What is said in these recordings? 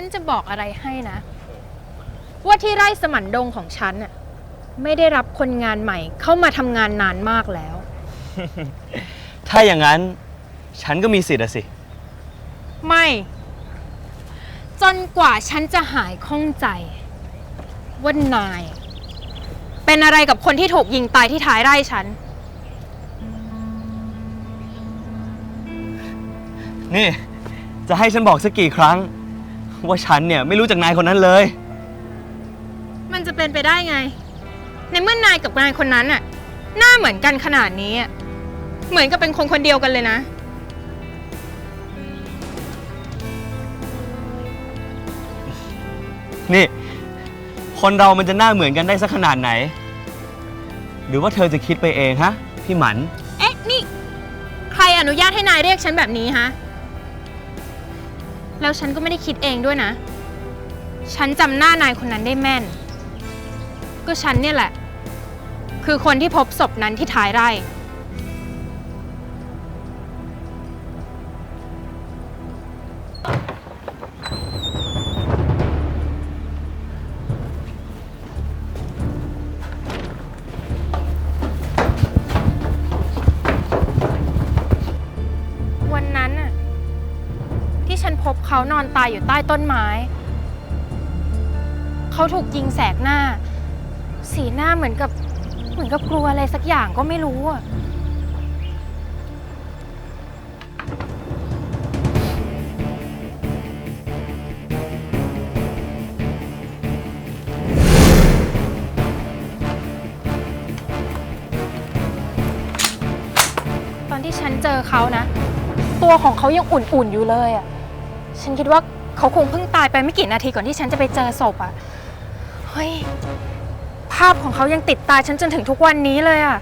ฉันจะบอกอะไรให้นะ ว่าที่ไร่สมันดงของฉันน่ะไม่ได้รับคนงานใหม่ เข้ามาทำงานนานมากแล้ว ถ้าอย่างนั้นฉันก็มีสิทธิ์อะสิ ไม่ จนกว่าฉันจะหายข้องใจ ว่านาย เป็นอะไรกับคนที่ถูกยิงตายที่ท้ายไร่ฉัน นี่ จะให้ฉันบอกสักกี่ครั้ง ว่าฉันเนี่ยไม่รู้จักนายคนนั้นเลย มันจะเป็นไปได้ไง ในเมื่อนายกับนายคนนั้นน่ะ หน้าเหมือนกันขนาดนี้อะเหมือนกับเป็นคนคนเดียวกันเลยนะ นี่ คนเรามันจะหน้าเหมือนกันได้สักขนาดไหน หรือว่าเธอจะคิดไปเองฮะ พี่หมัน เอ๊ะ นี่ ใครอนุญาตให้นายเรียกฉันแบบนี้ฮะ แล้วฉันก็ไม่ได้คิดเองด้วยนะ ฉันจำหน้านายคนนั้นได้แม่น ก็ฉันเนี่ยแหละ คือคนที่พบศพนั้นที่ท้ายไร่ เขานอนตายอยู่ใต้ต้นไม้ เขาถูกยิงแสกหน้า สีหน้าเหมือนกับเหมือนกับกลัวอะไรสักอย่างก็ไม่รู้อะตอนที่ฉันเจอเขานะ ตัวของเขายังอุ่นๆอยู่เลยอะ ฉันคิดว่าเขาคงเพิ่งตายไปไม่กี่นาทีก่อนที่ฉันจะไปเจอศพอะเฮ้ย ภาพของเขายังติดตาฉันจนถึงทุกวันนี้เลยอะ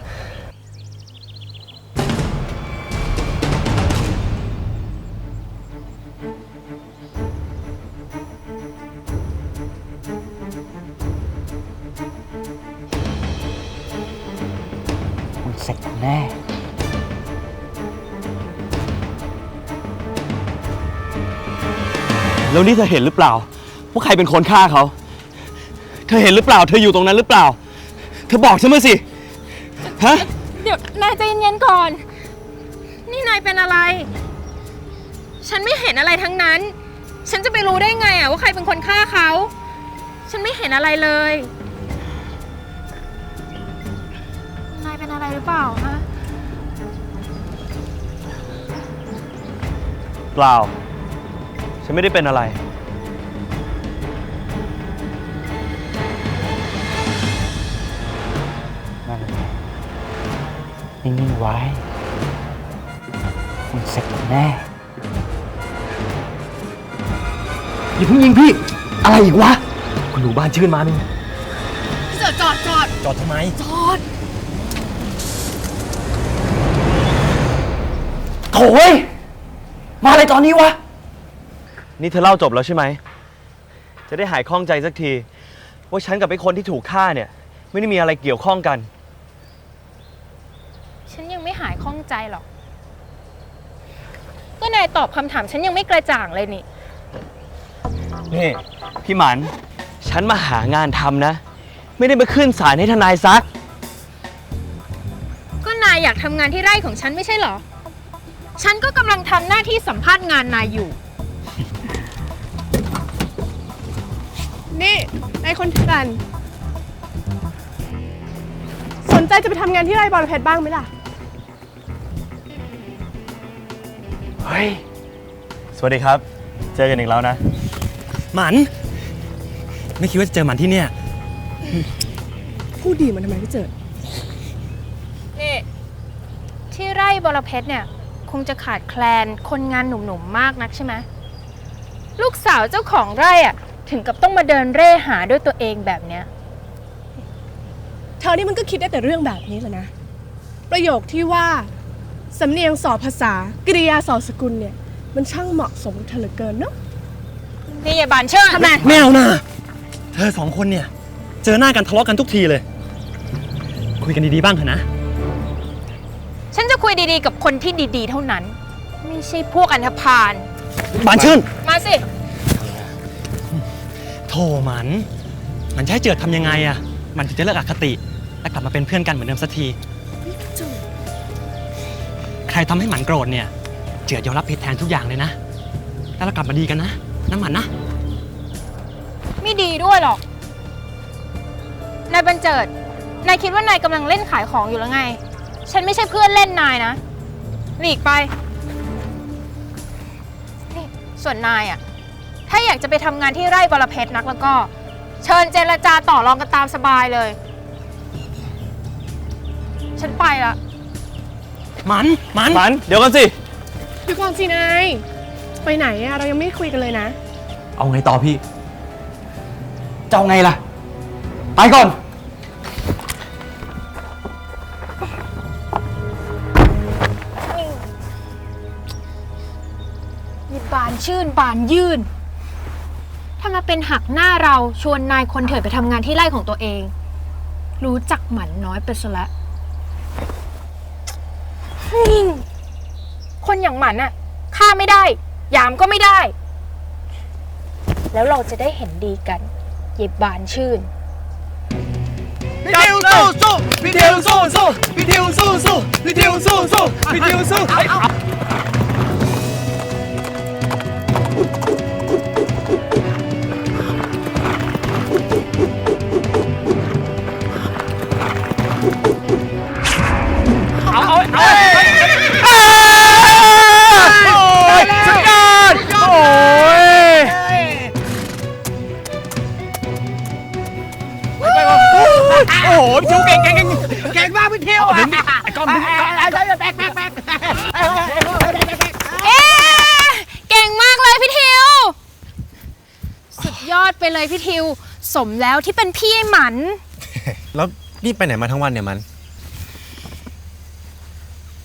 แล้วนี่เธอเห็นหรือเปล่า ว่าใครเป็นคนฆ่าเขา เธอเห็นหรือเปล่า เธออยู่ตรงนั้นหรือเปล่า เธอบอกฉันมาสิ ฮะ เดี๋ยวนายใจเย็นๆก่อน นี่นายเป็นอะไร ฉันไม่เห็นอะไรทั้งนั้น ฉันจะไปรู้ได้ไงอะว่าใครเป็นคนฆ่าเขา ฉันไม่เห็นอะไรเลย นายเป็นอะไรหรือเปล่าฮะ เปล่า ฉันไม่ได้เป็นอะไร นั่นแหละนิ่งๆไว้มึงเสร็จแน่อย่าเพิ่งยิงพี่ อะไรอีกวะ คุณหนูบ้านชื่นมานี่จอดจอดจอดจอดทำไม จอดโถ่ยมาอะไรตอนนี้วะ นี่เธอเล่าจบแล้วใช่ไหม จะได้หายข้องใจสักที ว่าฉันกับไอ้คนที่ถูกฆ่าเนี่ย ไม่ได้มีอะไรเกี่ยวข้องกัน ฉันยังไม่หายข้องใจหรอก ก็นายตอบคำถามฉันยังไม่กระจ่างเลยนี่ นี่พี่หมัน ฉันมาหางานทำนะ ไม่ได้มาขึ้นศาลให้ทนายซัก ก็นายอยากทำงานที่ไร่ของฉันไม่ใช่เหรอ ฉันก็กำลังทำหน้าที่สัมภาษณ์งานนายอยู่ นี่ไอคนถือกันสนใจจะไปทำงานที่ไร่บอลเพชรบ้างไหมล่ะ เฮ้ย สวัสดีครับ เจอกันอีกแล้วนะ หมัน ไม่คิดว่าจะเจอหมันที่เนี่ย พูดดีมันทำไมพี่เจิดนี่ที่ไร่บรเพชรเนี่ย คงจะขาดแคลนคนงานหนุ่มๆมากนักใช่ไหมลูกสาวเจ้าของไร่อะ ถึงกับต้องมาเดินเร่หาด้วยตัวเองแบบเนี้ย เธอนี่มันก็คิดได้แต่เรื่องแบบนี้แหละนะ ประโยคที่ว่าสำเนียงสอภาษา กริยาสอสกุลเนี่ย มันช่างเหมาะสมกับเธอเหลือเกินเนาะนี่อย่าบานเชิญทำไมไม่เอานะเธอสองคนเนี่ย เจอหน้ากันทะเลาะกันทุกทีเลย คุยกันดีๆบ้างเถอะนะ ฉันจะคุยดีๆ กับคนที่ดีๆ เท่านั้น ไม่ใช่พวกอันธพาลบานชื่น มาสิ มัน มันจะให้เจิดทำยังไงอะมันถึงจะเลิกอคติ และกลับมาเป็นเพื่อนกันเหมือนเดิมสักทีใครทำให้หมันโกรธเนี่ย เจิดยอมรับผิดแทนทุกอย่างเลยนะ แล้วเรากลับมาดีกันนะ น้ำหมันนะ ไม่ดีด้วยหรอก นายบันเจิด นายคิดว่านายกำลังเล่นขายของอยู่แล้วไง ฉันไม่ใช่เพื่อนเล่นนายนะ หลีกไปนี่ส่วนนายอะ ถ้าอยากจะไปทำงานที่ไร่บรเพชรนักแล้วก็ เชิญเจรจาต่อรองกันตามสบายเลย ฉันไปละหมันหมัน มัน เดี๋ยวกันสิ เดี๋ยวก่อนสินายไปไหนอะเรายังไม่คุยกันเลยนะ เอาไงต่อพี่จะเอาไงล่ะ ไปก่อนยิบานชื่นบานยื่น ถ้ามาเป็นหักหน้าเราชวนนายคนเถิดไปทำงานที่ไร่ของตัวเอง รู้จักหมันน้อยไปซะและ้วนี่คนอย่างหมันอะฆ่าไม่ได้ ยามก็ไม่ได้ แล้วเราจะได้เห็นดีกัน เย็บบานชื่นพี่ทิวสู้สู้พี่ทิวสู้สู้พี่ทิวสู้สู้พี่ทิวสู้สู้พี่ทิวสู้สุ เก่งมากพี่ทิวไอ้กล้องดึงเอ๊ะเก่งมากเลยพี่ทิว สุดยอดไปเลยพี่ทิว สมแล้วที่เป็นพี่หมัน แล้วนี่ไปไหนมาทั้งวันเนี่ยมัน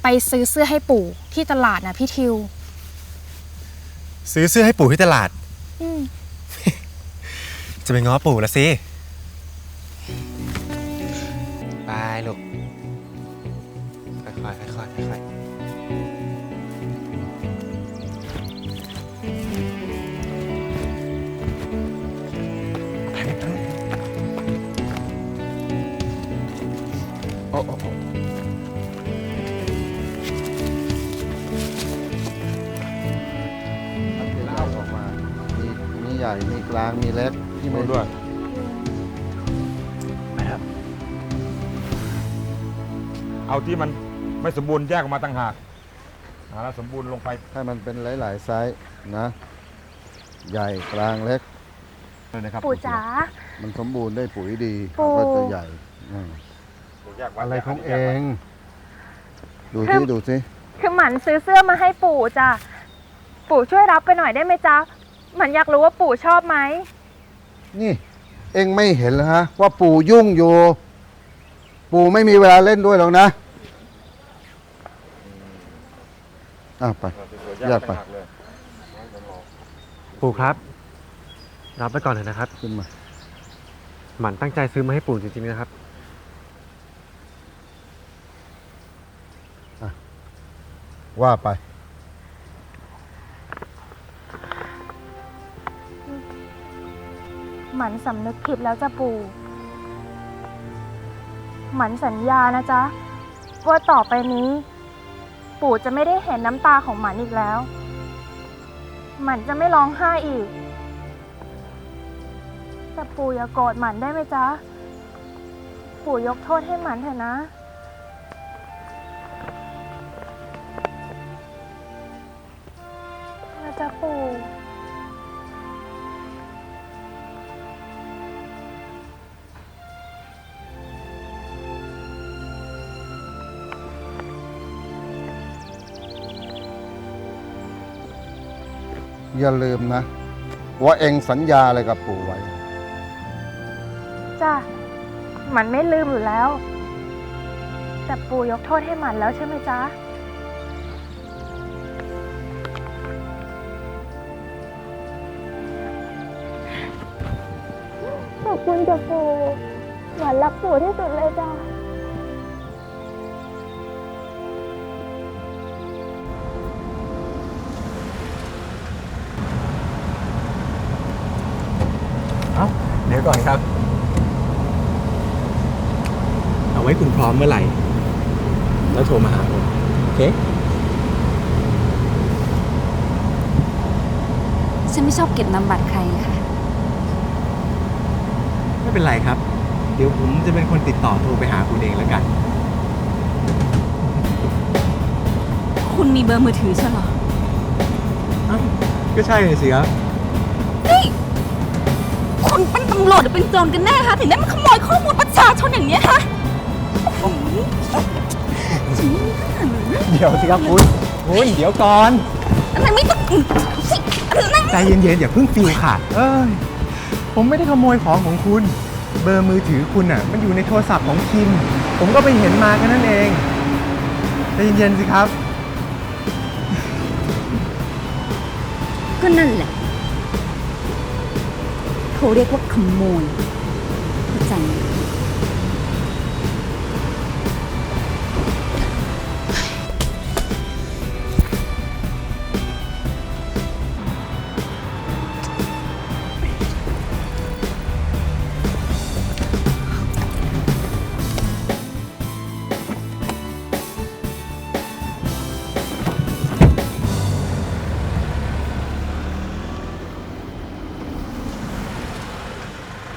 ไปซื้อเสื้อให้ปู่ที่ตลาดนะพี่ทิว ซื้อเสื้อให้ปู่ที่ตลาดอืมจะไปง้อปู่ละสิ ไปลูก โอ้โอ้โอ้ล่าออกมา มีมีใหญ่ มีกลาง มีเล็กที่ไม่ด้วยเอาที่มันไม่สมบูรณ์แยกออกมาต่างหากหาแล้วสมบูรณ์ลงไปให้มันเป็นหลาย ๆ ไซส์นะ ใหญ่กลางเล็กเลยนะครับ ปู่จ๋า มันสมบูรณ์ได้ปุ๋ยดีปู่ ก็จะใหญ่อืม อะไรของเอง ดูสิดูสิคือหมันซื้อเสื้อมาให้ปู่จ้ะ ปู่ช่วยรับไปหน่อยได้ไหมจ๊ะ หมันอยากรู้ว่าปู่ชอบไหม นี่ เองไม่เห็นเหรอฮะ ว่าปู่ยุ่งอยู่ ปู่ไม่มีเวลาเล่นด้วยหรอกนะอะไปแยกไป ปู่ครับ รับไปก่อนเลยนะครับ ขึ้นมา หมันตั้งใจซื้อมาให้ปู่จริงๆนะครับ ว่าไป หมันสำนึกผิดแล้วจ้ะปู่ หมันสัญญานะจ๊ะ ว่าต่อไปนี้ ปู่จะไม่ได้เห็นน้ำตาของหมันอีกแล้ว หมันจะไม่ร้องไห้อีก แต่ปู่อย่าโกรธหมันได้ไหมจ๊ะ ปู่ยกโทษให้หมันเถอะนะ จ๊ะปู่ อย่าลืมนะ ว่าเองสัญญาอะไรกับปู่ไว้ จ้ะหมันไม่ลืมอยู่แล้ว แต่ปู่ยกโทษให้หมันแล้วใช่ไหมจ๊ะ คุณจ้ะปู่หมันรักปู่ที่สุดเลยจ้ะเอ้าไว้ก่อนครับ เอาไว้คุณพร้อมเมื่อไหร่ แล้วโทรมาหาผมโอเค ฉันไม่ชอบเก็บนามบัตรใครค่ะ ไม่เป็นไรครับ เดี๋ยวผมจะเป็นคนติดต่อโทรไปหาคุณเองแล้วกัน คุณมีเบอร์มือถือใช่เหรอก็ใช่เลยสิครับคุณเป็นตำรวจหรือเป็นโจรกันแน่คะถึงได้มาขโมยข้อมูลประชาชนอย่างนี้ยคะเดี๋ยวสิครับคุณคุณเดี๋ยวก่อน อะไรไม่ต้องสิอะไรใจเย็นๆอย่าเพิ่งฟิลขาดเอ้ย ผมไม่ได้ขโมยของของคุณ เบอร์มือถือคุณอะ มันอยู่ในโทรศัพท์ของคิม ผมก็ไปเห็นมาแค่นั้นเองใจเย็นๆสิครับ ก็นั่นแหละเขาเรียกว่าขโมยเข้าใจไหม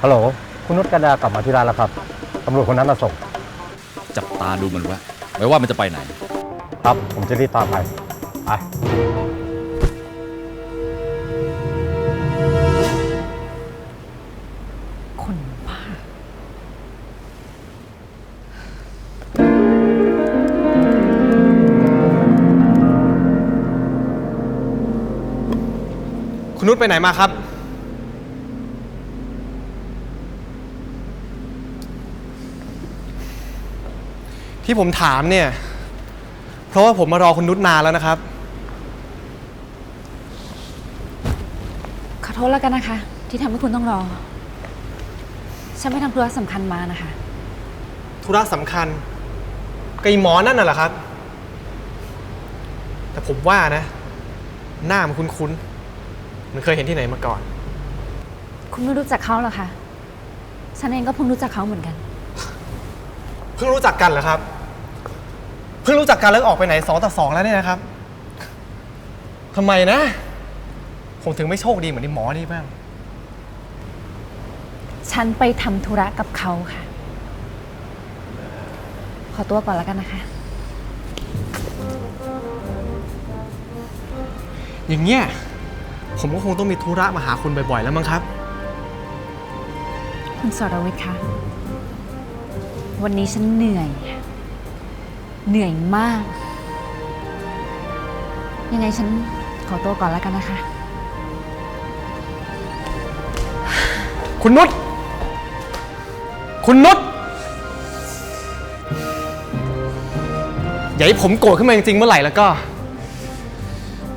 ฮัลโหล คุณนุชกระดากลับมาที่ร้านแล้วครับ ตำรวจคนนั้นมาส่ง จับตาดูมันไว้ไม่ว่ามันจะไปไหน ครับ ผมจะรีบตามไปไปคนบ้าคุณนุชไปไหนมาครับ ที่ผมถามเนี่ย เพราะว่าผมมารอคุณนุชนานแล้วนะครับ ขอโทษแล้วกันนะคะ ที่ทำให้คุณต้องรอ ฉันไม่ทำธุระสำคัญมานะคะ ธุระสำคัญกับอีหมอนั่นน่ะเหรอครับ แต่ผมว่านะ หน้ามันคุ้นๆมันเคยเห็นที่ไหนมาก่อน คุณไม่รู้จักเขาเหรอคะฉันเองก็เพิ่งรู้จักเขาเหมือนกัน เพิ่งรู้จักกันเหรอครับ เพิ่งรู้จักกันแล้วออกไปไหนสองต่อสองแล้วเนี่ยนะครับทำไมนะ ผมถึงไม่โชคดีเหมือนที่หมอนี่บ้าง ฉันไปทำธุระกับเขาค่ะ ขอตัวก่อนแล้วกันนะคะ อย่างเงี้ยผมก็คงต้องมีธุระมาหาคุณบ่อยๆแล้วมั้งครับ คุณสรวิทย์คะ วันนี้ฉันเหนื่อย เหนื่อยมาก ยังไงฉันขอตัวก่อนแล้วกันนะคะ คุณนุช คุณนุช อย่าให้ผมโกรธขึ้นมาจริงๆเมื่อไหร่แล้วก็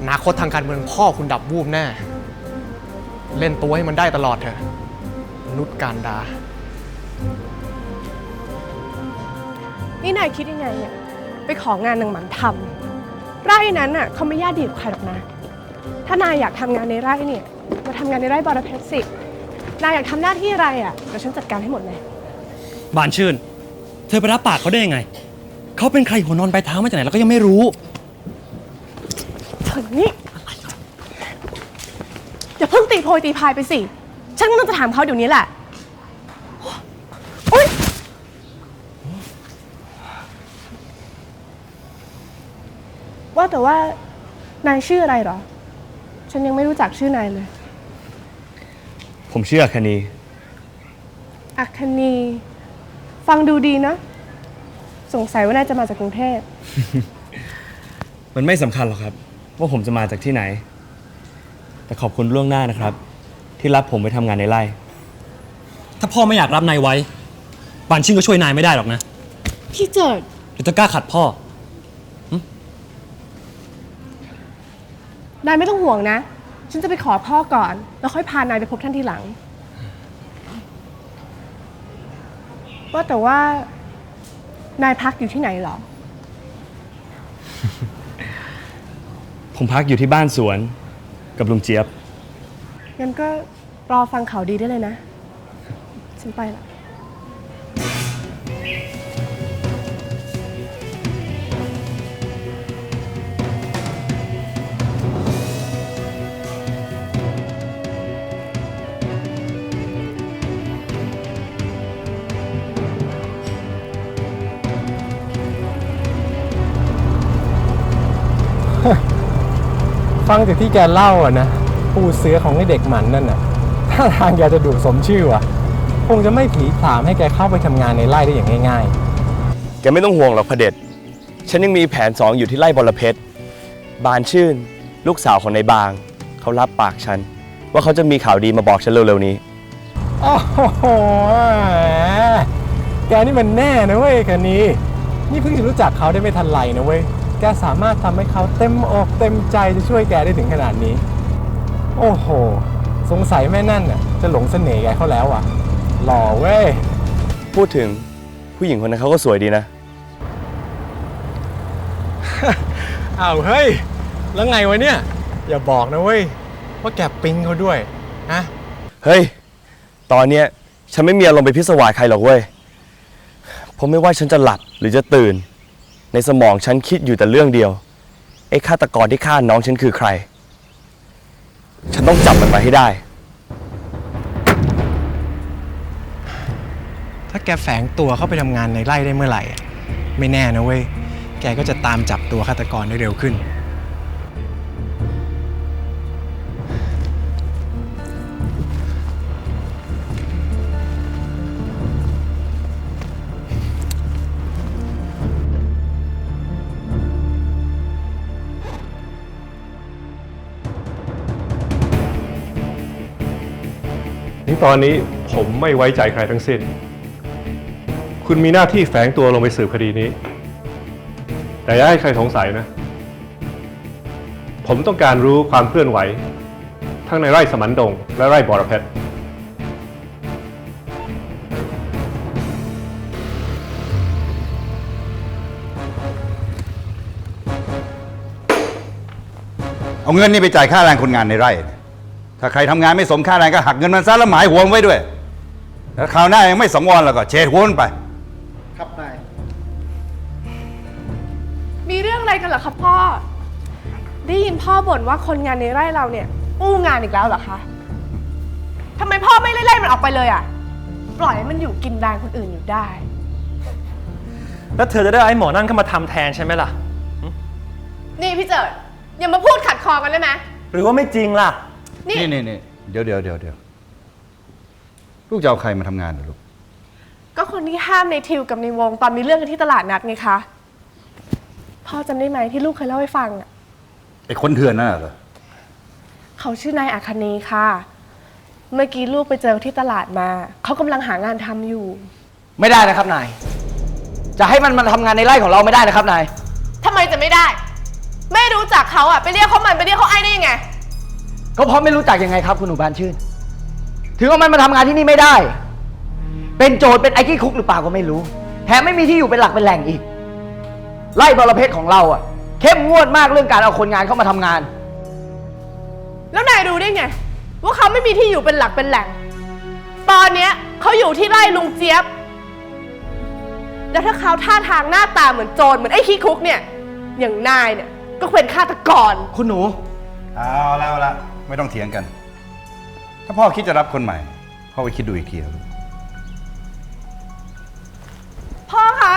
อนาคตทางการเมืองพ่อคุณดับวูบแน่ เล่นตัวให้มันได้ตลอดเถอะ นุชการดา นี่นายคิดยังไงเนี่ย ไปของานนางหมันทำไร่นั้นน่ะเขาไม่ญาติดีกับใครหรอกนะ ถ้านายอยากทำงานในไร่เนี่ยมาทำงานในไร่บอระเพ็ดสินายอยากทำหน้าที่อะไรอะเดี๋ยวฉันจัดการให้หมดเลย บานชื่น เธอไปรับปากเขาได้ยังไง เขาเป็นใครหัวนอนปลายเท้ามาจากไหนเราก็ยังไม่รู้เธอนี่อย่าเพิ่งตีโพยตีพายไปสิ ฉันกำลังจะถามเขาเดี๋ยวนี้แหละ อุ๊ยว่า แต่ว่านายชื่ออะไรเหรอ ฉันยังไม่รู้จักชื่อนายเลย ผมเชื่อคณีอัคคณีฟังดูดีนะ สงสัยว่าน่าจะมาจากกรุงเทพ มันไม่สำคัญหรอกครับ ว่าผมจะมาจากที่ไหน แต่ขอบคุณล่วงหน้านะครับ ที่รับผมไปทำงานในไร่ ถ้าพ่อไม่อยากรับนายไว้บานชื่นก็ช่วยนายไม่ได้หรอกนะ พี่เจิด หรือจะกล้าขัดพ่อ นายไม่ต้องห่วงนะ ฉันจะไปขอพ่อก่อน แล้วค่อยพานายไปพบท่านทีหลัง ว่าแต่ว่านายพักอยู่ที่ไหนเหรอ ผมพักอยู่ที่บ้านสวนกับลุงเจี๊ยบ งั้นก็รอฟังข่าวดีได้เลยนะ ฉันไปละ ฟังจากที่แกเล่าอะนะปูเสือของไอ้เด็กหมันนั่นน่ะถ้าทางแกจะดูสมชื่อว่ะคงจะไม่ผีผลามให้แกเข้าไปทำงานในไร่ได้อย่างง่าย แกไม่ต้องห่วงหรอกพระเด็จ ฉันยังมีแผนสองอยู่ที่ไร่บรเพชร บานชื่น ลูกสาวของนายบาง เขารับปากฉัน ว่าเขาจะมีข่าวดีมาบอกฉันเร็วๆนี้ ๆโอ้โหแกนี่มันแน่นะเว้ยคันนี้นี่เพิ่งจะรู้จักเขาได้ไม่ทันไรนะเว้ย แกสามารถทำให้เขาเต็มอกเต็มใจจะช่วยแกได้ถึงขนาดนี้ โอ้โห สงสัยแม่นั่นน่ะจะหลงเสน่ห์แกเขาแล้วอะ หล่อเว้ย พูดถึงผู้หญิงคนนั้นเขาก็สวยดีนะ อ้าวเฮ้ย แล้วไงวะเนี่ย อย่าบอกนะเว้ย ว่าแกปิ๊งเขาด้วยฮะเฮ้ย ตอนเนี้ยฉันไม่มีอารมณ์ไปพิศวาสใครหรอกเว้ยเพราะไม่ว่าฉันจะหลับหรือจะตื่น ในสมองฉันคิดอยู่แต่เรื่องเดียว ไอ้ฆาตกรที่ฆ่าน้องฉันคือใคร ฉันต้องจับมันมาให้ได้ ถ้าแกแฝงตัวเข้าไปทำงานในไร่ได้เมื่อไหร่ ไม่แน่นะเว้ย แกก็จะตามจับตัวฆาตกรได้เร็วขึ้น ตอนนี้ผมไม่ไว้ใจใครทั้งสิ้น คุณมีหน้าที่แฝงตัวลงไปสืบคดีนี้ แต่อย่าให้ใครสงสัยนะ ผมต้องการรู้ความเคลื่อนไหว ทั้งในไร่สมันดง และไร่บอระเพ็ดเอาเงินนี่ไปจ่ายค่าแรงคนงานในไร่ ถ้าใครทำงานไม่สมค่าแรงก็หักเงินมันซะแล้วหมายหัวมันไว้ด้วยแล้วคราวหน้ายังไม่สังวรแล้วก็เฉดหัวมันไป ครับนาย มีเรื่องอะไรกันเหรอคะพ่อ ได้ยินพ่อบ่นว่าคนงานในไร่เราเนี่ย อู้งานอีกแล้วเหรอคะทำไมพ่อไม่ไล่ๆมันออกไปเลยอะปล่อยให้มันอยู่กินแรงคนอื่นอยู่ได้ แล้วเธอจะได้ไอ้หมอนั่นเข้ามาทำแทนใช่ไหมล่ะ นี่พี่เจิดอย่ามาพูดขัดคอกันได้ไหมหรือว่าไม่จริงล่ะ นี่ นี่นี่นี่เดี๋ยวเดี๋ยวเดี๋ยวเดี๋ยวลูกจะเอาใครมาทำงานเหรอลูก ก็คนที่ห้ามในทิวกับในวง ตอนมีเรื่องกันที่ตลาดนัดไงคะ พ่อจำได้ไหมที่ลูกเคยเล่าให้ฟังอะไอ้คนเถื่อนนั่นน่ะเหรอ เขาชื่อนายอาคเนย์ค่ะ เมื่อกี้ลูกไปเจอที่ตลาดมา เขากำลังหางานทำอยู่ ไม่ได้นะครับนาย จะให้มันมาทำงานในไร่ของเราไม่ได้นะครับนาย ทำไมจะไม่ได้ไม่รู้จักเขาอะไปเรียกเขามันไปเรียกเขาไอ้ได้ยังไง ก็เพราะไม่รู้จักยังไงครับ คุณหนูบานชื่น ถึงเอามันมาทำงานที่นี่ไม่ได้ เป็นโจรเป็นไอ้ขี้คุกหรือเปล่าก็ไม่รู้ แถมไม่มีที่อยู่เป็นหลักเป็นแหล่งอีกไร่บรเพชรของเราอะเข้มงวดมากเรื่องการเอาคนงานเข้ามาทำงาน แล้วนายรู้ได้ไง ว่าเขาไม่มีที่อยู่เป็นหลักเป็นแหล่ง ตอนเนี้ยเขาอยู่ที่ไร่ลุงเจี๊ยบ แล้วถ้าเขาท่าทางหน้าตาเหมือนโจรเหมือนไอ้ขี้คุกเนี่ย อย่างนายเนี่ยก็เป็นฆาตกร คุณหนู เอาแล้วเอาละ ไม่ต้องเถียงกัน ถ้าพ่อคิดจะรับคนใหม่ พ่อไปคิดดูอีกทีนะลูกพ่อคะ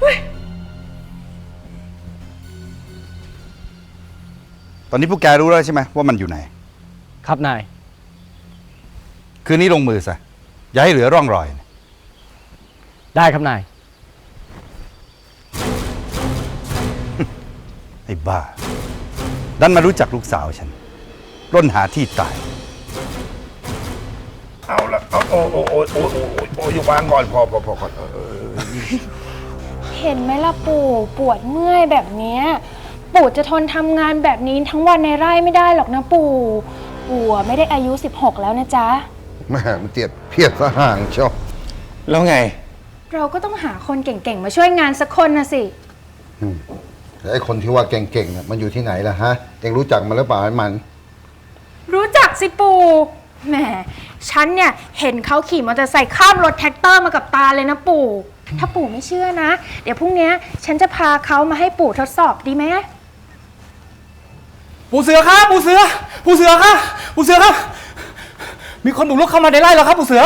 เฮ้ยตอนนี้พวกแกรู้แล้วใช่ไหมว่ามันอยู่ไหน ครับนาย คืนนี้ลงมือซะ อย่าให้เหลือร่องรอยนะได้ครับนาย ไอ้บ้า ดันมารู้จักลูกสาวฉันร่นหาที่ตาย เอาละเอาโอ้โอ้โอ้โอ้โอ้โอ้โอ้ยู่วางก่อนพอพอพอก่อนเออเออเห็นไหมล่ะปู่ปวดเมื่อยแบบเนี้ยปู่จะทนทำงานแบบนี้ทั้งวันในไร่ไม่ได้หรอกนะปู่ปู่อะไม่ได้อายุ 16 แล้วนะจ๊ะ แม่มันเตียดเพียดซะห่างเชียวแล้วไง เราก็ต้องหาคนเก่งๆ มาช่วยงานสักคนนะสิ แต่ไอ้คนที่ว่าเก่งๆเนี่ยมันอยู่ที่ไหนล่ะฮะ เองรู้จักมันหรือเปล่าไอ้มัน รู้จักสิปู่แหมฉันเนี่ยเห็นเขาขี่มอเตอร์ไซค์ข้ามรถแท็กเตอร์มากับตาเลยนะปู่ ถ้าปู่ไม่เชื่อนะ เดี๋ยวพรุ่งเนี้ยฉันจะพาเขามาให้ปู่ทดสอบดีไหมปูเสือครับ ปูเสือ ปูเสือครับ ปูเสือครับ มีคนบุกรุกเข้ามาในไร่แล้วครับ ปูเสือ